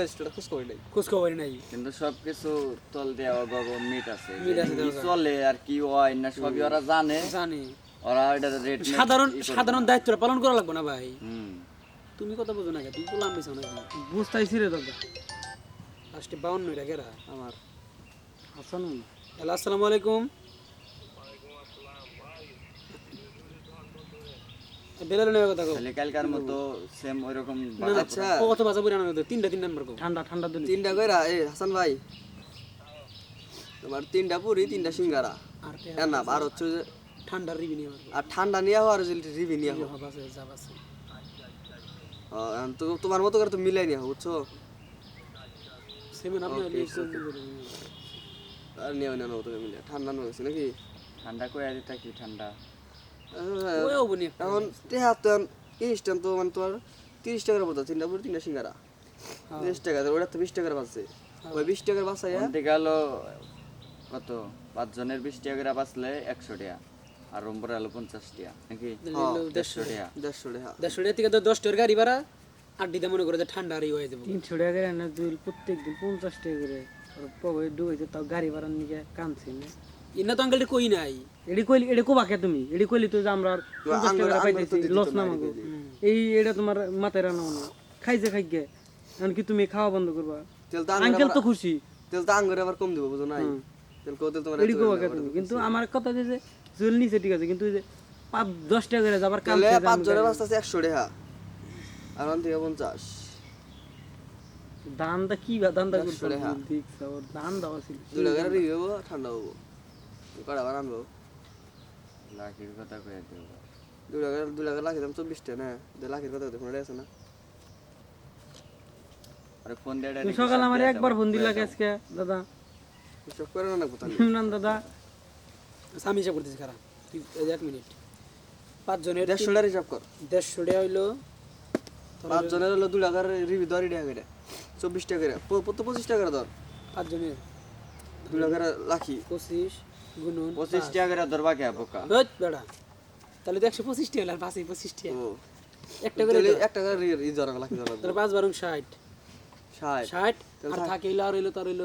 বাংলাদেশটা খোঁজ করি নাই। খোঁজ নাই। কিন্তু সবকিছু তল দেওয়া বাবা মিট আছে। মিট আছে চলে আর কি হয় না সবই ওরা জানে। জানি। ওরা এটা রেট সাধারণ সাধারণ দায়িত্বটা পালন করা লাগবে না ভাই। তুমি কথা বোঝো না তুমি বললাম বেছো নাকি? বুঝতেছি রে দাদা। লাস্টে বাউন্ন টাকা আমার। হাসান হ্যালো আসসালামু আলাইকুম। বেলাল নেওয়ার কথা তাহলে কালকার মতো সেম ওইরকম আচ্ছা কত বাজা বুড়ি আনানো তিনটা তিন নাম্বার কও। ঠান্ডা ঠান্ডা দিলি তিনটা কইরা এ হাসান ভাই। তোমার তিনটা পুরি তিনটা সিঙ্গারা। আর হ্যাঁ না আর হচ্ছে যে ঠান্ডার রিবি নিয়ে আর ঠান্ডা আর তো তোমার মতো করে তো মিলাই নিয়ে বুঝছ? সেমেন আপনি আর নিয়ে না তুমি মিলে ঠান্ডা নয় নাকি? ঠান্ডা করে দিতা কি ঠান্ডা? এখন টেহা তো ইনস্ট্যান্ট তো মানে তোমার তিরিশ টাকার মতো তিনটা পুরি তিনটা সিঙ্গারা। তিরিশ টাকা ওটা তো বিশ টাকার বাঁচছে ওই বিশ টাকার বাঁচাই গেল কত? পাঁচজনের বিশ টাকা করে বাঁচলে একশো টাকা আর রুম্বর আলো পঞ্চাশ টাকা নাকি? দেড়শো টাকা দেড়শো টাকা। দেড়শো টাকা থেকে তো দশ টাকার গাড়ি ভাড়া আর দিদা মনে করে যে ঠান্ডা আর হয়ে যাব। তিনশো টাকা করে না দুই প্রত্যেক দিন পঞ্চাশ টাকা করে। ডুবাইছে তাও গাড়ি ভাড়ার নিকে কানছি না। ইন্না তো আঙ্কেলটি কই নাই? এডি কইলি এডি কোবা কে তুমি? এডি কইলি তো যে আমরা টাকা পাইতেছি লস না মাগো এই এটা তোমার মাথায় বান্না খাইছে খাই গে এমনকি তুমি খাওয়া বন্ধ করবা। তেল তো আঙ্কেল তো খুশি। তেল তো আঙ্গুরে আবার কম দিব বুঝো নাই? তেল কো তেল তোমার এডি কোবা কে তুমি। কিন্তু আমার কথা যে নিছে ঠিক আছে কিন্তু যে পাঁচ দশ টাকা করে যাবার কাম পাঁচ জনের একশো টাকা। আর থেকে পঞ্চাশ। দানটা কি দানটা। ঠিক ওর দান দেওয়া ছিল। দু টাকার রিভিউ হব ঠান্ডা হব। কটা আনব লাখির কথা কয়ে দেবো দু টাকার দু টাকার লাখি দাম চব্বিশ টাকা না? দু লাখের কথা দেখুন আছে না। আরে ফোন দিয়ে সকালে আমার একবার ফোন দিলা আজকে দাদা। হিসাব করে না ইমরান দাদা। আমি হিসাব করতেছি খারাপ। তুই এক মিনিট। পাঁচজনের দেড়শো টাকার হিসাব কর। দেড়শো টাকা হইল পাঁচ জনের হলো দু টাকার রিভিউ দরই টাকা করে চব্বিশ টাকা করে। পঁচিশ টাকার দর পাঁচজনের। দু টাকার লাখি। পঁচিশ। গুনুন পঁচিশ টাকা করে ধরবা কে বোকা? হট বেড়া। তাহলে তো একশো পঁচিশ টাকা আর পাঁচে পঁচিশ টাকা একটা করে তাহলে এক ই ধরা লাখি ধরা পাঁচ বারং ষাট। ষাট। ষাট আর থাকে। হইল আর হইল তার হইল